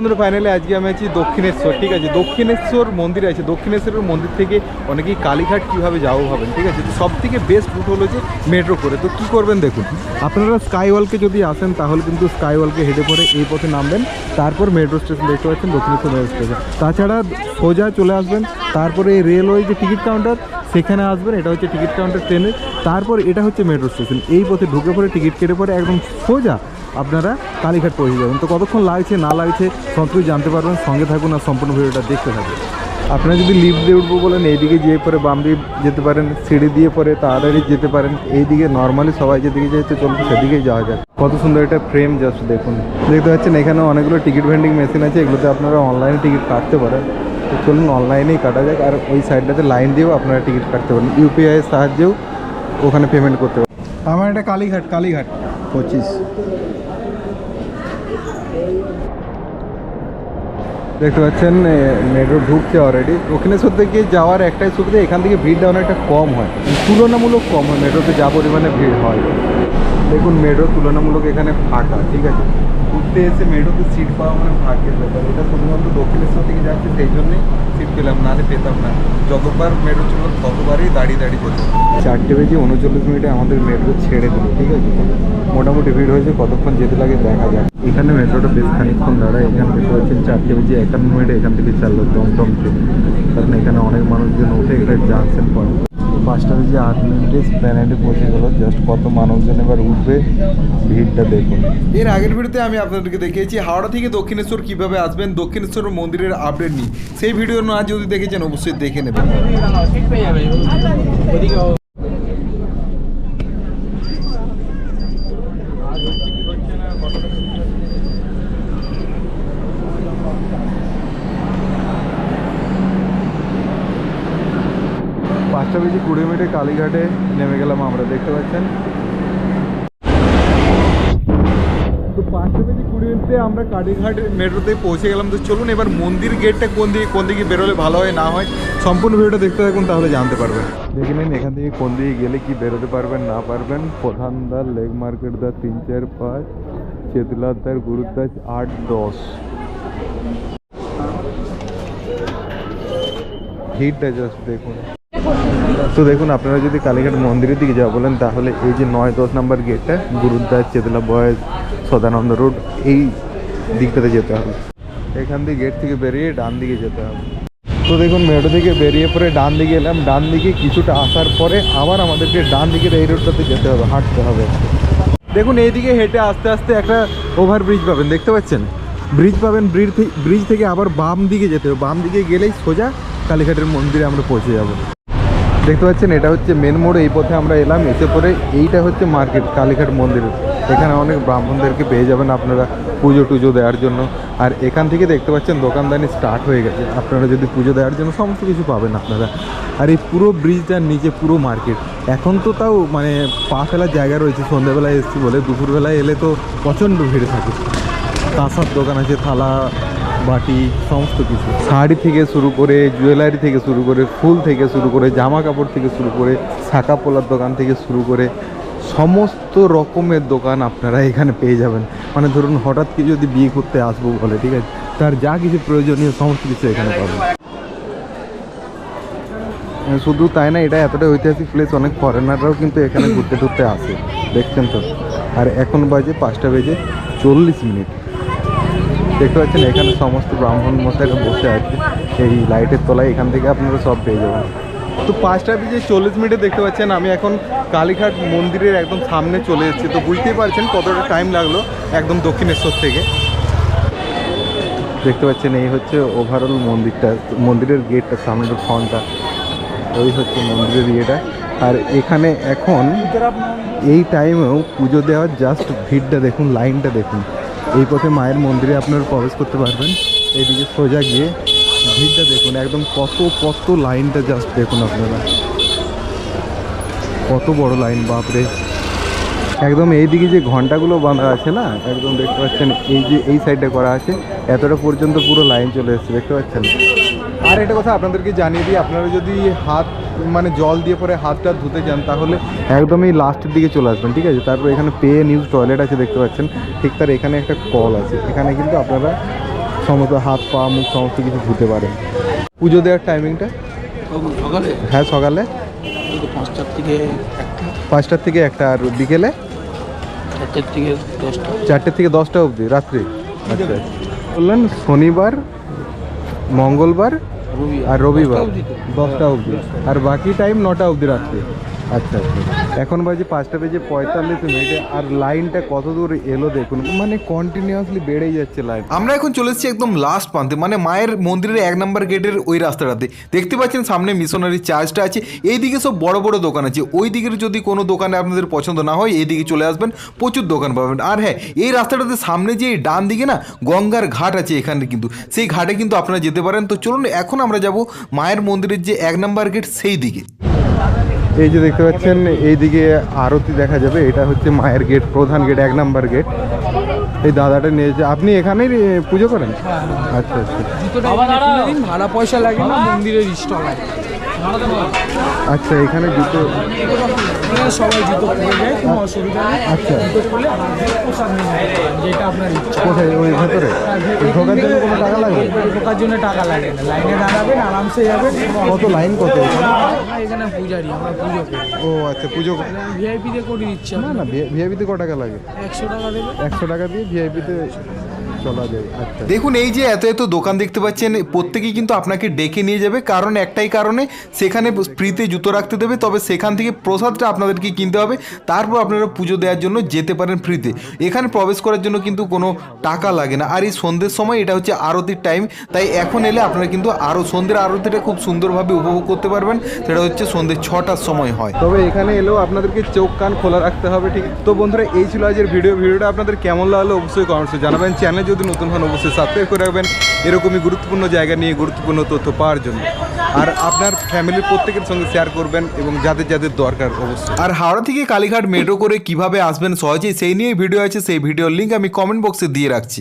বন্ধুরা ফাইনালি আজকে আমি আছি দক্ষিণেশ্বর, ঠিক আছে? দক্ষিণেশ্বর মন্দির আছে। দক্ষিণেশ্বরের মন্দির থেকে অনেকেই কালীঘাট কীভাবে যাব ভাবেন, ঠিক আছে? সব থেকে বেস্ট রুট হলো যে মেট্রো করে। তো কী করবেন দেখুন, আপনারা স্কাই ওয়ালকে যদি আসেন, তাহলে কিন্তু স্কাই ওয়ালকে হেঁটে পরে এই পথে নামবেন, তারপর মেট্রো স্টেশন দেখতে পাচ্ছেন দক্ষিণেশ্বর মেট্রো স্টেশন তাছাড়া সোজা চলে আসবেন, তারপরে এই রেলওয়ে যে টিকিট কাউন্টার সেখানে আসবেন, এটা হচ্ছে টিকিট কাউন্টার ট্রেনের তারপর এটা হচ্ছে মেট্রো স্টেশন এই পথে ঢুকে পরে টিকিট কেটে পরে একদম সোজা আপনারা কালীঘাট পৌঁছে যাবেন। তো কতক্ষণ লাগছে, না লাগছে, সব কিছু জানতে পারবেন। সঙ্গে থাকুন আর সম্পূর্ণ ভিডিওটা দেখতে থাকুন। আপনারা যদি লিফট দিয়ে উঠবো বলেন, এইদিকে যেয়ে পরে বাম দিয়ে যেতে পারেন, সিঁড়ি দিয়ে পরে তাড়াতাড়ি যেতে পারেন। এইদিকে নর্মালি সবাই যেদিকে যেতে চলবে সেদিকেই যাওয়া যায় কত সুন্দর একটা ফ্রেম জাস্ট দেখুন। দেখতে পাচ্ছেন এখানে অনেকগুলো টিকিট ভেন্ডিং মেশিন আছে। এগুলোতে আপনারা অনলাইনে টিকিট কাটতে পারেন। তো চলুন অনলাইনেই কাটা যাক আর ওই সাইডটাতে লাইন দিয়েও আপনারা টিকিট কাটতে পারেন। ইউপিআই এর সাহায্যেও ওখানে পেমেন্ট করতে পারেন। আমার এটা কালীঘাট কালীঘাট। পঁচিশ। দেখতে পাচ্ছেন মেট্রো ঢুকছে অলরেডি দক্ষিণেশ্বর থেকে যাওয়ার একটাই সুবিধা এখান থেকে ভিড়টা অনেকটা কম হয়। তুলনামূলক কম হয় মেট্রোতে যা পরিমাণে ভিড় হয়। দেখুন মেট্রো তুলনামূলক এখানে ফাঁকা ঠিক আছে? ঘুরতে এসে মেট্রোতে সিট পাওয়া মানে ভাগ্যের ব্যাপার। এটা শুধুমাত্র দক্ষিণেশ্বর থেকে যাচ্ছে সেই জন্যই সিট পেলাম নাহলে পেতাম না। যতবার মেট্রো ছিল ততবারই দাঁড়িয়ে দাঁড়িয়ে যেত চারটে বেজে উনচল্লিশ মিনিটে আমাদের মেট্রো ছেড়ে দিল ঠিক আছে? মোটামুটি ভিড় হয়েছে কতক্ষণ যেতে লাগে দেখা যাক। এখানে মেট্রোটা বেশ খানিক্ষণ দাঁড়ায় এখানে দেখতে পাচ্ছেন চারটে বেজে একান্ন মিনিটে এখান থেকে চাললো দমদম ট্রেন কারণ এখানে অনেক মানুষজন ওঠে এটা জাংশন পয়েন্ট পাঁচটা বেজে আট মিনিটে স্প্যানেডে পৌঁছে গেল। জাস্ট কত মানুষজন এবার উঠবে ভিড়টা দেখুন। এর আগের ভিডিওতে আমি আপনাদেরকে দেখিয়েছি হাওড়া থেকে দক্ষিণেশ্বর কীভাবে আসবেন দক্ষিণেশ্বর মন্দিরের আপডেট নিই সেই ভিডিও না যদি দেখেছেন অবশ্যই দেখে নেবেন। পাঁচটা বেজে কুড়ি মিনিটে কালীঘাটে নেমে গেলাম আমরা, দেখতে পাচ্ছেন? তো পাঁচটা বেজে কুড়ি মিনিটে আমরা কালীঘাট মেট্রোতে পৌঁছে গেলাম। তো চলুন এবার মন্দির গেটটা কোন দিকে কোন দিকে বেরোলে ভালো হয়, না হয়, সম্পূর্ণ ভিডিওটা দেখতে থাকুন, তাহলে জানতে পারবেন। দেখে নিন এখান থেকে কোন দিকে গেলে কি বেরোতে পারবেন, না পারবেন। প্রধান দ্বার লেগ মার্কেট দ্বার, তিন চার পাঁচ, চেতলার দ্বার গুরুদ্বার আট, দশ। ভিড়টা জাস্ট দেখুন। তো দেখুন, আপনারা যদি কালীঘাট মন্দিরের দিকে যাওয়া বলেন, তাহলে এই যে নয় দশ নম্বর গেটটা গুরুদ্বার, চেতলা বয়েজ সদানন্দ রোড এই দিকটাতে যেতে হবে। এখান দিয়ে গেট থেকে বেরিয়ে ডান দিকে যেতে হবে। তো দেখুন, মেট্রো থেকে বেরিয়ে পরে ডান দিকে এলাম। ডান দিকে কিছুটা আসার পরে আবার আমাদেরকে ডান দিকের এই রোডটাতে যেতে হবে, হাঁটতে হবে। দেখুন, এইদিকে হেঁটে আস্তে আস্তে একটা ওভার ব্রিজ পাবেন, দেখতে পাচ্ছেন? ব্রিজ পাবেন ব্রিজ থেকে আবার বাম দিকে যেতে হবে। বাম দিকে গেলেই সোজা কালীঘাটের মন্দিরে আমরা পৌঁছে যাব। দেখতে পাচ্ছেন, এটা হচ্ছে মেন মোড়, এই পথে আমরা এলাম, এসে পরে এইটা হচ্ছে মার্কেট, কালীঘাট মন্দির। এখানে অনেক ব্রাহ্মণদেরকে পেয়ে যাবেন আপনারা পুজো টুজো দেওয়ার জন্য। আর এখান থেকে দেখতে পাচ্ছেন, দোকানদানি স্টার্ট হয়ে গেছে। আপনারা যদি পুজো দেওয়ার জন্য সমস্ত কিছু পাবেন আপনারা। আর এই পুরো ব্রিজটার নিচে পুরো মার্কেট। এখন তো তাও মানে পা ফেলার জায়গা রয়েছে সন্ধ্যাবেলায় এসেছি বলে, দুপুরবেলায় এলে তো প্রচণ্ড ভিড় থাকে। কাঁসার দোকান আছে, থালা বাটি, সমস্ত কিছু। শাড়ি থেকে শুরু করে জুয়েলারি থেকে শুরু করে ফুল থেকে শুরু করে জামা কাপড় থেকে শুরু করে শাঁকা পোলার দোকান থেকে শুরু করে সমস্ত রকমের দোকান আপনারা এখানে পেয়ে যাবেন। মানে ধরুন হঠাৎ কি যদি বিয়ে করতে আসব বলে, ঠিক আছে? তার যা কিছু প্রয়োজনীয় সমস্ত কিছু এখানে পাবেন। শুধু তাই না, এটা এতটা ঐতিহাসিক প্লেস অনেক ফরেনাররাও কিন্তু এখানে ঘুরতে ঘুরতে আসে। দেখছেন তো? আর এখন বাজে পাঁচটা বেজে চল্লিশ মিনিট। দেখতে পাচ্ছেন এখানে সমস্ত ব্রাহ্মণ মশাইরা বসে আছে। এই লাইটের তলায় এখান থেকে আপনারা সব পেয়ে যাবেন। তো পাঁচটা বেজে চল্লিশ মিনিটে দেখতে পাচ্ছেন আমি এখন কালীঘাট মন্দিরের একদম সামনে চলে এসেছি। তো বুঝতেই পারছেন কতটা টাইম লাগল একদম দক্ষিণেশ্বর থেকে। দেখতে পাচ্ছেন এই হচ্ছে ওভারঅল মন্দিরটা মন্দিরের গেটটা সামনের ফ্রন্টটা ওই হচ্ছে মন্দিরের ইয়েটা। আর এখানে এখন এই টাইমেও পুজো দেওয়ার জাস্ট ভিড়টা দেখুন লাইনটা দেখুন। এই পথে মায়ের মন্দিরে আপনারা প্রবেশ করতে পারবেন। এইদিকে সোজা গিয়ে ভিড়টা দেখুন, একদম কত কত লাইনটা জাস্ট দেখুন আপনারা। কত বড় লাইন, বাপরে। একদম এইদিকে যে ঘন্টাগুলো বাঁধা আছে না, একদম দেখতে পাচ্ছেন, এই যে এই সাইডটা করা আছে, এতটা পর্যন্ত পুরো লাইন চলে এসেছে, দেখতে পাচ্ছেন? আর একটা কথা আপনাদেরকে জানিয়ে দিই, আপনারা যদি হাত মানে জল দিয়ে পরে হাতটা ধুতে যান তাহলে একদমই লাস্টের দিকে চলে আসবেন ঠিক আছে? তারপর এখানে পে নিউজ টয়লেট আছে দেখতে পাচ্ছেন। ঠিক তার এখানে একটা কল আছে। এখানে কিন্তু আপনারা সমস্ত হাত পা মুখ সমস্ত কিছু ধুতে পারেন। পুজো দেওয়ার টাইমিংটা সকালে? হ্যাঁ সকালে। পাঁচটার থেকে একটা। পাঁচটার থেকে একটা আর বিকেলে? চারটের থেকে দশটা। চারটে থেকে দশটা অবধি রাত্রে। আচ্ছা। বললেন শনিবার মঙ্গলবার রবি আর রবিবার। অবধি তো? দশটা অবধি আর বাকি টাইম নটা অবধি রাত্রে আচ্ছা আচ্ছা। এখন বাজে পাঁচটা বেজে পঁয়তাল্লিশ মিনিটে, আর লাইনটা কত দূর এলো দেখুন। মানে কন্টিনিউয়াসলি বেড়েই যাচ্ছে লাইন আমরা এখন চলে এসেছি একদম লাস্ট প্রান্তে মানে মায়ের মন্দিরের এক নম্বর গেটের ওই রাস্তাটাতে। দেখতে পাচ্ছেন সামনে মিশনারি চার্জটা আছে, এইদিকে সব বড় বড় দোকান আছে। ওই দিকের যদি কোনো দোকানে আপনাদের পছন্দ না হয়, এইদিকে চলে আসবেন, প্রচুর দোকান পাবেন। আর হ্যাঁ এই রাস্তাটাতে সামনে যে ডান দিকে না, গঙ্গার ঘাট আছে এখানে কিন্তু। সেই ঘাটে কিন্তু আপনারা যেতে পারেন। তো চলুন, এখন আমরা যাব মায়ের মন্দিরের যে এক নম্বর গেট সেই দিকে এই যে দেখতে পাচ্ছেন এইদিকে আরতি দেখা যাবে। এটা হচ্ছে মায়ের গেট প্রধান গেট এক নাম্বার গেট। এই দাদাটা নিয়ে নিয়েছে আপনি এখানেই পুজো করেন? আচ্ছা আচ্ছা। দিন ভাড়া পয়সা লাগে না মন্দিরের স্টল আছে। আচ্ছা এখানে জুতো সবাই জুতো খুলে যায় কোনো অসুবিধা নেই। আচ্ছা। জুতো যেটা আপনার ইচ্ছা। কোথায়? ওই ভেতরে? ঢোকার জন্য কোনো টাকা লাগবে? ঢোকার জন্য টাকা লাগে না। লাইনে দাঁড়াবেন আরামসে যাবেন কত লাইন কত? এখানে? এখানে পূজারি আমরা পুজো ও আচ্ছা পুজো ভিআইপিতে করে দিচ্ছি না না ভিআইপিতে ক টাকা লাগে? একশো টাকা দেবে। একশো টাকা দিয়ে ভিআইপিতে চলা যায় আচ্ছা। দেখুন এই যে এত এত দোকান দেখতে পাচ্ছেন প্রত্যেকেই কিন্তু আপনাকে ডেকে নিয়ে যাবে। কারণ একটাই কারণে সেখানে ফ্রিতে জুতো রাখতে দেবে তবে সেখান থেকে প্রসাদটা আপনাদেরকে কিনতে হবে। তারপর আপনারা পুজো দেওয়ার জন্য যেতে পারেন ফ্রিতে। এখানে প্রবেশ করার জন্য কিন্তু কোনো টাকা লাগে না। আর এই সন্ধ্যের সময় এটা হচ্ছে আরতির টাইম তাই এখন এলে আপনারা কিন্তু আরও সন্ধ্যের আরতিটা খুব সুন্দরভাবে উপভোগ করতে পারবেন। সেটা হচ্ছে সন্ধ্যে ছটার সময় হয়। তবে এখানে এলেও আপনাদেরকে চোখ কান খোলা রাখতে হবে ঠিক? তো বন্ধুরা এই ছিল আজকের ভিডিও। ভিডিওটা আপনাদের কেমন লাগল অবশ্যই কমেন্টসে জানাবেন। চ্যানেল যদি নতুন হন অবশ্যই সাবস্ক্রাইব করে রাখবেন। এরকমই গুরুত্বপূর্ণ জায়গা নিয়ে গুরুত্বপূর্ণ তথ্য পাওয়ার জন্য। আর আপনার ফ্যামিলির প্রত্যেকের সঙ্গে শেয়ার করবেন এবং যাদের যাদের দরকার অবশ্যই। আর হাওড়া থেকে কালীঘাট মেট্রো করে কীভাবে আসবেন সহজেই সেই নিয়ে ভিডিও আছে, সেই ভিডিওর লিঙ্ক আমি কমেন্ট বক্সে দিয়ে রাখছি।